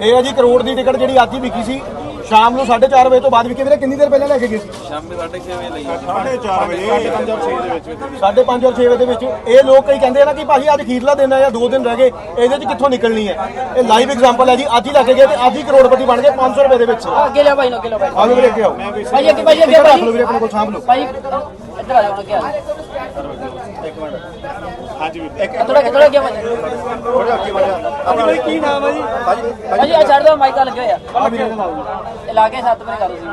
ਇਹ ਹੈ ਜੀ ਕਰੋੜ ਦੀ ਟਿਕਟ ਜਿਹੜੀ ਅੱਜ ਹੀ ਵਿਕੀ ਸੀ। ਸ਼ਾਮ ਨੂੰ 4:30 ਵਜੇ ਤੋਂ ਬਾਅਦ ਵਿਕੀ। ਵੀਰੇ ਕਿੰਨੀ ਦੇਰ ਪਹਿਲਾਂ ਲੈ ਕੇ ਗਏ ਸੀ? ਸ਼ਾਮੀ 6:30 ਵਜੇ ਲਈ। 4:30 ਵਜੇ। 5 ਔਰ 6 ਦੇ ਵਿੱਚ। 5:30 ਔਰ 6 ਵਜੇ ਦੇ ਵਿੱਚ। ਇਹ ਲੋਕ ਕਈ ਕਹਿੰਦੇ ਆ ਨਾ ਕਿ ਭਾਜੀ ਅੱਜ ਅਖੀਰਲਾ ਦਿਨ ਹੈ ਜਾਂ ਦੋ ਦਿਨ ਰਹਿ ਗਏ। ਇਹਦੇ 'ਚ ਕਿੱਥੋਂ ਨਿਕਲਣੀ ਹੈ? ਇਹ ਲਾਈਵ ਐਗਜ਼ਾਮਪਲ ਹੈ ਜੀ। ਅੱਜ ਹੀ ਲੈ ਕੇ ਗਏ ਤੇ ਅੱਜ ਹੀ ਕਰੋੜਪਤੀ ਬਣ ਗਏ 500 ਰੁਪਏ ਦੇ ਵਿੱਚ। ਅੱਗੇ ਲਿਆ ਭਾਈ ਨੂੰ ਅੱਗੇ ਲਿਆ ਭਾਈ। ਆਓ ਵੀਰੇ ਅੱਗੇ ਆਓ। ਭਾਈ ਅੱਗੇ ਭਾਈ ਅੱਗੇ ਰੱਖ ਭਾਈ। ਲਓ ਵੀਰੇ ਆਪਣੇ ਕੋਲ ਸਾਂਭ ਲਓ। ਭਾਈ ਇੱਧਰ ਆ ਜਾਓ ਅੱਗੇ ਆ ਜਾਓ। ਹਾਂਜੀ ਵੀ ਇੱਕ ਥੋੜਾ ਥੋੜਾ ਅੱਗੇ ਭਾਈ ਆਪਣੀ ਬਾਈ ਕੀ ਨਾਮ ਹੈ ਜੀ? ਭਾਜੀ ਭਾਈ ਆ ਛੱਡ ਦੋ ਮਾਈਕ ਲੱਗੇ ਹੋਇਆ ਇਹ ਲਾ ਕੇ ਸੱਤ ਵਜੇ ਕਰੋ ਸੀ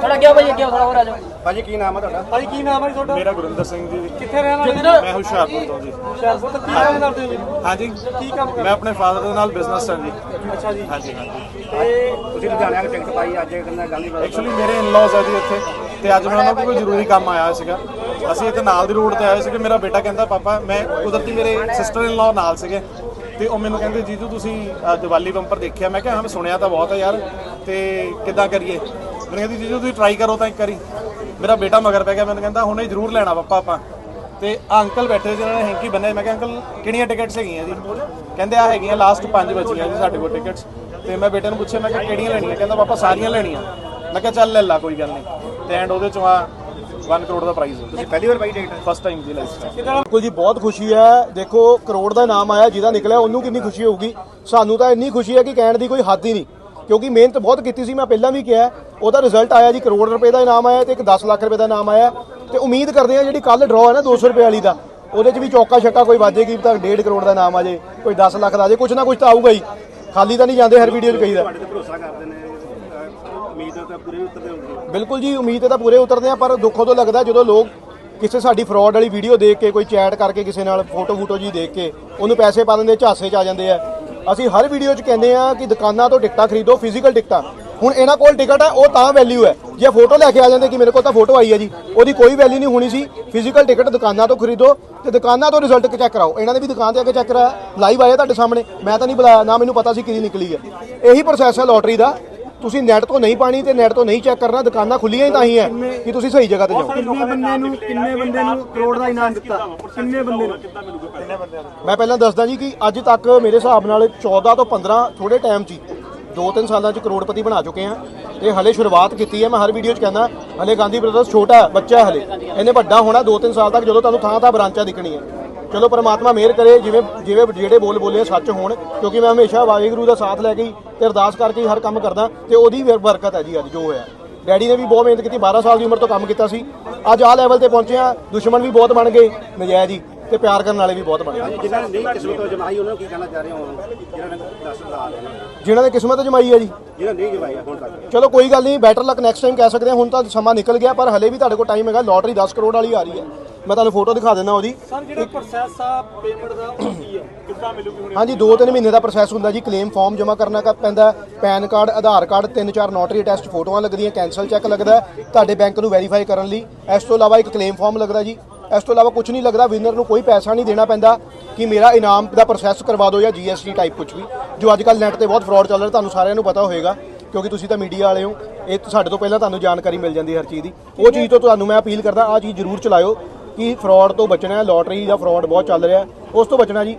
ਥੋੜਾ ਅੱਗੇ ਆਓ ਭਾਈ ਅੱਗੇ ਆਓ, ਥੋੜਾ ਹੋਰ ਆ ਜਾਓ। ਭਾਜੀ ਕੀ ਨਾਮ ਹੈ ਤੁਹਾਡਾ? ਭਾਈ ਕੀ ਨਾਮ ਹੈ ਜੀ ਤੁਹਾਡਾ? ਮੇਰਾ ਗੁਰਿੰਦਰ ਸਿੰਘ ਜੀ। ਕਿੱਥੇ ਰਹਿਣ ਵਾਲੇ ਕਿੱਧਰ? ਮੈਂ ਹੁਸ਼ਿਆਰਪੁਰ ਤੋਂ ਜੀ। ਹੁਸ਼ਿਆਰਪੁਰ ਤੋਂ। ਕੀ ਕੰਮ ਕਰਦੇ ਹੋ ਜੀ? ਹਾਂਜੀ। ਕੀ ਕੰਮ ਮੈਂ ਆਪਣੇ ਫਾਦਰ ਦੇ ਨਾਲ ਬਿਜ਼ਨਸ ਹਾਂ ਜੀ। ਅੱਛਾ ਜੀ। ਹਾਂਜੀ ਹਾਂਜੀ। ਤੇ ਤੁਸੀਂ ਲੁਧਿਆਣੇ ਆ ਕੇ ਟਿਕਟ ਪਾਈ ਅੱਜ ਕਹਿੰਦਾ ਗਾਂਧੀ ਬਾਜ਼ਾਰ ਐਕਚੁਅਲੀ ਮੇਰੇ ਇਨ-ਲॉज ਹੈ ਜੀ ਇੱਥੇ। ਤੇ ਅੱਜ ਮੈਂ ਉਹਨਾਂ ਕੋਲ ਕੋਈ ਜ਼ਰੂਰੀ ਕੰਮ ਆਇਆ ਸੀਗਾ। ਅਸੀਂ ਇੱਥੇ ਨਾਲ ਦੀ ਰੋਡ ਤੇ ਆਏ ਸੀਗੇ, ਮੇਰਾ ਬੇਟਾ ਕਹਿੰਦਾ, ਪਾਪਾ, ਮੈਂ ਕੁਦਰਤੀ ਮੇਰੇ ਸਿਸਟਰ ਇਨ-ਲॉ ਨਾਲ ਸੀਗੇ। ਤੇ ਉਹ ਮੈਨੂੰ ਕਹਿੰਦੇ ਜੀਜੂ ਤੁਸੀਂ ਦੀਵਾਲੀ ਬੰਪਰ ਦੇਖਿਆ? ਮੈਂ ਕਿਹਾ, ਹਾਂ, ਮੈਂ ਸੁਣਿਆ ਤਾਂ ਬਹੁਤ ਹੈ ਯਾਰ, ਤੇ ਕਿੱਦਾਂ ਕਰੀਏ? ਮੈਨੂੰ ਕਹਿੰਦੀ ਜੀਜੂ ਤੁਸੀਂ ਟਰਾਈ ਕਰੋ ਤਾਂ ਇੱਕ ਵਾਰੀ। ਮੇਰਾ ਬੇਟਾ ਮਗਰ ਪੈ ਗਿਆ, ਮੈਨੂੰ ਕਹਿੰਦਾ, ਹੁਣੇ ਜ਼ਰੂਰ ਲੈਣਾ ਪਾਪਾ ਆਪਾਂ। ਤੇ ਆਹ ਅੰਕਲ ਬੈਠੇ ਸੀ, ਜਿਹਨਾਂ ਨੇ ਹੈਂਕੀ ਬੰਨੇ ਮੈਂ ਕਿਹਾ, ਅੰਕਲ, ਕਿਹੜੀਆਂ ਟਿਕਟਸ ਹੈਗੀਆਂ ਜੀ? ਕਹਿੰਦੇ, ਆ ਹੈਗੀਆਂ ਲਾਸਟ 5 ਬਚੀਆਂ ਜੀ ਸਾਡੇ ਕੋਲ ਟਿਕਟਸ ਤੇ ਮੈਂ ਬੇਟੇ ਨੂੰ ਪੁੱਛਿਆ, ਮੈਂ ਕਿਹਾ, ਕਿਹੜੀਆਂ ਲੈਣੀਆਂ? ਕਹਿੰਦਾ, ਪਾਪਾ, ਸਾਰੀਆਂ ਲੈਣੀਆਂ। ਮੈਂ ਕਿਹਾ, ਚੱਲ ਲੈ ਲਾ, ਕੋਈ ਗੱਲ ਨਹੀਂ। ਤੇ ਐਂਡ ਉਹਦੇ ਚੋਂ ਆ 1 ਕਰੋੜ ਦਾ ਪ੍ਰਾਈਜ਼ ਤੁਸੀਂ ਪਹਿਲੀ ਵਾਰ ਪਾਈ ਟਿਕਟ ਫਸਟ ਟਾਈਮ ਦੀ ਲਾਈਫ ਬਿਲਕੁਲ ਜੀ ਬਹੁਤ ਖੁਸ਼ੀ ਹੈ। ਦੇਖੋ ਕਰੋੜ ਦਾ ਨਾਮ ਆਇਆ ਜਿਹਦਾ ਨਿਕਲਿਆ ਉਹਨੂੰ ਕਿੰਨੀ ਖੁਸ਼ੀ ਹੋਊਗੀ? ਸਾਨੂੰ ਤਾਂ ਇੰਨੀ ਖੁਸ਼ੀ ਹੈ ਕਿ ਕਹਿਣ ਦੀ ਕੋਈ ਹੱਦ ਹੀ ਨਹੀਂ। ਕਿਉਂਕਿ ਮਿਹਨਤ ਬਹੁਤ ਕੀਤੀ ਸੀ ਮੈਂ ਪਹਿਲਾਂ ਵੀ ਕਿਹਾ ਉਹਦਾ ਰਿਜ਼ਲਟ ਆਇਆ ਜੀ ਕਰੋੜ ਰੁਪਏ ਦਾ ਇਨਾਮ ਆਇਆ ਤੇ ਇੱਕ 10 ਲੱਖ ਰੁਪਏ ਦਾ ਇਨਾਮ ਆਇਆ। ਤੇ ਉਮੀਦ ਕਰਦੇ ਆ ਜਿਹੜੀ ਕੱਲ ਡਰਾਅ ਹੈ ਨਾ 200 ਰੁਪਏ ਵਾਲੀ ਦਾ ਉਹਦੇ 'ਚ ਵੀ ਚੌਕਾ ਛੱਕਾ ਕੋਈ ਵਾਜੇਗੀ ਤਾਂ 1.5 ਕਰੋੜ ਦਾ ਇਨਾਮ ਆ ਜੇ ਕੋਈ 10 ਲੱਖ ਦਾ ਆ ਜੇ ਕੁਝ ਨਾ ਕੁਝ ਤਾਂ ਆਊਗਾ ਹੀ। ਖਾਲੀ ਤਾਂ ਨਹੀਂ ਜਾਂਦੇ ਹਰ ਵੀਡੀਓ 'ਚ ਕਹੀਦਾ। ਤੁਹਾਡੇ ਤੇ ਭਰੋਸਾ ਕਰਦੇ ਨੇ ਅਹ ਉਮੀਦ ਤਾਂ ਪੂਰੀ ਉਤਰਦੇ ਹੁੰਦੀ ਬਿਲਕੁਲ ਜੀ ਉਮੀਦ ਤੇ ਤਾਂ ਪੂਰੇ ਉਤਰਦੇ ਆ ਪਰ ਦੁੱਖ ਉਦੋਂ ਲੱਗਦਾ ਜਦੋਂ ਲੋਕ ਕਿਸੇ ਸਾਡੀ ਫਰਾਡ ਵਾਲੀ ਵੀਡੀਓ ਦੇਖ ਕੇ ਕੋਈ ਚੈਟ ਕਰਕੇ ਕਿਸੇ ਨਾਲ ਫੋਟੋ ਫੂਟੋ ਜੀ ਦੇਖ ਕੇ ਉਹਨੂੰ ਪੈਸੇ ਪਾ ਦਿੰਦੇ ਝਾਸੇ 'ਚ ਆ ਜਾਂਦੇ ਆ। ਅਸੀਂ ਹਰ ਵੀਡੀਓ 'ਚ ਕਹਿੰਦੇ ਆ ਕਿ ਦੁਕਾਨਾਂ ਤੋਂ ਟਿਕਟਾਂ ਖਰੀਦੋ ਫਿਜ਼ੀਕਲ ਟਿਕਟਾਂ। ਹੁਣ ਇਹਨਾਂ ਕੋਲ ਟਿਕਟ ਹੈ ਉਹ ਤਾਂ ਵੈਲਿਊ ਹੈ। ਜੇ ਫੋਟੋ ਲੈ ਕੇ ਆ ਜਾਂਦੇ ਕਿ ਮੇਰੇ ਕੋਲ ਤਾਂ ਫੋਟੋ ਆਈ ਹੈ ਜੀ ਉਹਦੀ ਕੋਈ ਵੈਲਿਊ ਨਹੀਂ ਹੋਣੀ ਸੀ। ਫਿਜ਼ੀਕਲ ਟਿਕਟ ਦੁਕਾਨਾਂ ਤੋਂ ਖਰੀਦੋ ਤੇ ਦੁਕਾਨਾਂ ਤੋਂ ਰਿਜ਼ਲਟ ਚੈੱਕ ਕਰਾਓ। ਇਹਨਾਂ ਨੇ ਵੀ ਦੁਕਾਨ ਤੇ ਆ ਕੇ ਚੈੱਕ ਕਰਾਇਆ ਲਾਈਵ ਆਇਆ ਤੁਹਾਡੇ ਸਾਹਮਣੇ। ਮੈਂ ਤਾਂ ਨਹੀਂ ਬੁਲਾਇਆ ਨਾ ਮੈਨੂੰ ਪਤਾ ਸੀ ਕਿਹਦੀ ਨਿਕਲੀ ਹੈ। ਇਹੀ ਪ੍ਰੋਸੈਸ ਹੈ ਲੋਟਰੀ ਦਾ। ਤੁਸੀਂ ਨੈਟ ਤੋਂ ਨਹੀਂ ਪਾਣੀ ਤੇ ਨੈਟ ਤੋਂ ਨਹੀਂ ਚੈੱਕ ਕਰਨਾ ਦੁਕਾਨਾਂ ਖੁੱਲੀਆਂ ਹੀ ਤਾਂ ਹੀ ਹੈ ਕਿ ਤੁਸੀਂ ਸਹੀ ਜਗ੍ਹਾ ਤੇ ਜਾਓ। ਕਿੰਨੇ ਬੰਦੇ ਨੂੰ ਕਿੰਨੇ ਬੰਦੇ ਨੂੰ ਕਰੋੜ ਦਾ ਇਨਾਮ ਦਿੱਤਾ? ਕਿੰਨੇ ਬੰਦੇ ਨੂੰ? ਮੈਂ ਪਹਿਲਾਂ ਦੱਸਦਾ ਜੀ ਕਿ ਅੱਜ ਤੱਕ ਮੇਰੇ ਹਿਸਾਬ ਨਾਲ 14 ਤੋਂ 15 ਥੋੜੇ ਟਾਈਮ 'ਚ ਹੀ ਦੋ ਤਿੰਨ ਸਾਲਾਂ 'ਚ ਕਰੋੜਪਤੀ ਬਣਾ ਚੁੱਕੇ ਆ ਤੇ ਹਲੇ ਸ਼ੁਰੂਆਤ ਕੀਤੀ ਹੈ। ਮੈਂ ਹਰ ਵੀਡੀਓ 'ਚ ਕਹਿੰਦਾ, ਹਲੇ ਗਾਂਧੀ ਬ੍ਰਦਰਸ ਛੋਟਾ ਬੱਚਾ ਹਲੇ। ਇਹਨੇ ਵੱਡਾ ਹੋਣਾ ਦੋ ਤਿੰਨ ਸਾਲ ਤੱਕ, ਜਦੋਂ ਤੁਹਾਨੂੰ ਥਾਂ ਥਾਂ ਬ੍ਰਾਂਚਾਂ ਦਿਖਣੀ ਚਲੋ ਪਰਮਾਤਮਾ ਮਿਹਰ ਕਰੇ, ਜਿਵੇਂ ਜਿਵੇਂ ਜਿਹੜੇ ਬੋਲ ਬੋਲੇ ਸੱਚ ਹੋਣ, ਕਿਉਂਕਿ ਮੈਂ ਹਮੇਸ਼ਾ ਵਾਹਿਗੁਰੂ ਦਾ ਸਾਥ ਲੈ ਕੇ ਹੀ ਤੇ ਅਰਦਾਸ ਕਰਕੇ ਹੀ ਹਰ ਕੰਮ ਕਰਦਾ ਤੇ ਉਹਦੀ ਬਰਕਤ ਹੈ ਜੀ ਅੱਜ ਜੋ ਹੋਇਆ। ਡੈਡੀ ਨੇ ਵੀ ਬਹੁਤ ਮਿਹਨਤ ਕੀਤੀ 12 ਸਾਲ ਦੀ ਉਮਰ ਤੋਂ ਕੰਮ ਕੀਤਾ ਸੀ। ਅੱਜ ਆਹ ਲੈਵਲ ਤੇ ਪਹੁੰਚੇ ਆ ਦੁਸ਼ਮਣ ਵੀ ਬਹੁਤ ਬਣ ਗਏ। ਨਜਾਇਜ਼ ਜੀ ਤੇ ਪਿਆਰ ਕਰਨ ਵਾਲੇ ਵੀ ਬਹੁਤ ਬਣ। ਗਏ ਜਿਨ੍ਹਾਂ ਨੇ ਨਹੀਂ ਕਿਸਮਤ ਜਮਾਈ ਉਹਨਾਂ ਨੂੰ ਕੀ ਕਹਿਣਾ ਚਾਹ ਰਹੇ ਹੋ? ਜਿਨ੍ਹਾਂ ਨੇ 10 ਹਜ਼ਾਰ ਜਿਨ੍ਹਾਂ ਨੇ ਕਿਸਮਤ ਜਮਾਈ ਹੈ ਜੀ। ਜਿਹਨਾਂ ਨੇ ਨਹੀਂ ਜਮਾਈ ਹੁਣ ਤੱਕ। ਚਲੋ ਕੋਈ ਗੱਲ ਨਹੀਂ ਬੈਟਰ ਲੱਕ ਨੈਕਸਟ ਟਾਈਮ ਕਹਿ ਸਕਦੇ ਹਾਂ। ਹੁਣ ਤਾਂ ਸਮਾਂ ਨਿਕਲ ਗਿਆ ਪਰ ਹਲੇ ਵੀ ਤੁਹਾਡੇ ਕੋਲ ਟਾਈਮ ਹੈਗਾ। ਲੋਟਰੀ 10 ਕਰੋੜ ਵਾਲੀ ਆ ਰਹੀ ਹੈ। ਮੈਂ ਤੁਹਾਨੂੰ ਫੋਟੋ ਦਿਖਾ ਦਿੰਦਾ ਉਹਦੀ। ਸਰ ਜਿਹੜਾ ਪ੍ਰੋਸੈਸ ਆ ਪੇਮੈਂਟ ਦਾ ਉਹ ਕੀ ਹੈ? ਕਿੱਦਾਂ ਮਿਲੂਗੀ ਹੁਣ? ਹਾਂਜੀ 2-3 ਮਹੀਨੇ ਦਾ ਪ੍ਰੋਸੈਸ ਹੁੰਦਾ ਜੀ। ਕਲੇਮ ਫਾਰਮ ਜਮ੍ਹਾਂ ਕਰਨਾ ਕ- ਪੈਂਦਾ PAN card Aadhaar card 3-4 notary test ਫੋਟੋਆਂ ਲੱਗਦੀਆਂ ਕੈਂਸਲ ਚੈੱਕ ਲੱਗਦਾ ਤੁਹਾਡੇ ਬੈਂਕ ਨੂੰ ਵੈਰੀਫਾਈ ਕਰਨ ਲਈ। ਇਸ ਤੋਂ ਇਲਾਵਾ ਇੱਕ ਕਲੇਮ ਫਾਰਮ ਲੱਗਦਾ ਜੀ। ਇਸ ਤੋਂ ਇਲਾਵਾ ਕੁਝ ਨਹੀਂ ਲੱਗਦਾ ਵਿਨਰ ਨੂੰ ਕੋਈ ਪੈਸਾ ਨਹੀਂ ਦੇਣਾ ਪੈਂਦਾ ਕਿ ਮੇਰਾ ਇਨਾਮ ਦਾ ਪ੍ਰੋਸੈਸ ਕਰਵਾ ਦਿਓ ਜਾਂ ਜੀਐਸਟੀ ਟਾਈਪ ਕੁਝ ਵੀ। ਜੋ ਅੱਜ ਕੱਲ੍ਹ ਨੈਟ ਤੇ ਬਹੁਤ ਫਰਾਡ ਚੱਲ ਰਿਹਾ ਤੁਹਾਨੂੰ ਸਾਰਿਆਂ ਨੂੰ ਪਤਾ ਹੋਏਗਾ ਕਿਉਂਕਿ ਤੁਸੀਂ ਤਾਂ ਮੀਡੀਆ ਵਾਲੇ ਹੋ ਇਹ ਸਾਡੇ ਤੋਂ ਪਹਿਲਾਂ ਤੁਹਾਨੂੰ ਜਾਣਕਾਰੀ ਮਿਲ ਜਾਂਦੀ ਹੈ ਹਰ ਚੀਜ਼ ਦੀ। ਉਹ ਚੀਜ਼ ਤੋਂ ਤੁਹਾਨੂੰ ਮੈਂ ਅਪੀਲ ਕਰਦਾ ਆ ਚੀਜ਼ ਜ਼ਰੂਰ ਚਲਾਇਓ ਕਿ ਫਰਾਡ ਤੋਂ ਬਚਣਾ ਹੈ ਲੋਟਰੀ ਦਾ ਫਰਾਡ ਬਹੁਤ ਚੱਲ ਰਿਹਾ ਹੈ ਉਸ ਤੋਂ ਬਚਣਾ ਜੀ।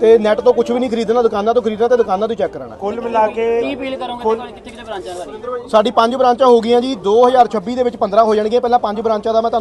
ਤੇ ਨੈਟ ਤੋਂ ਕੁਝ ਵੀ ਨਹੀਂ ਖਰੀਦਣਾ ਦੁਕਾਨਾਂ ਤੋਂ ਖਰੀਦਣਾ ਤੇ ਦੁਕਾਨਾਂ ਤੋਂ ਚੈੱਕ ਕਰਾਉਣਾ। ਕੁੱਲ ਮਿਲਾ ਕੇ ਕੀ ਅਪੀਲ ਕਰੋਗੇ ਕਿੱਥੇ ਕਿੱਥੇ ਬ੍ਰਾਂਚਾਂ ਸਾਡੀ ਪੰਜ ਬ੍ਰਾਂਚਾਂ ਹੋ ਗਈਆਂ ਜੀ 2026 ਦੇ ਵਿੱਚ 15 ਹੋ ਜਾਣਗੀਆਂ ਪਹਿਲਾਂ ਪੰਜ ਬ੍ਰਾਂਚਾਂ ਦਾ ਮੈਂ ਤੁਹਾਨੂੰ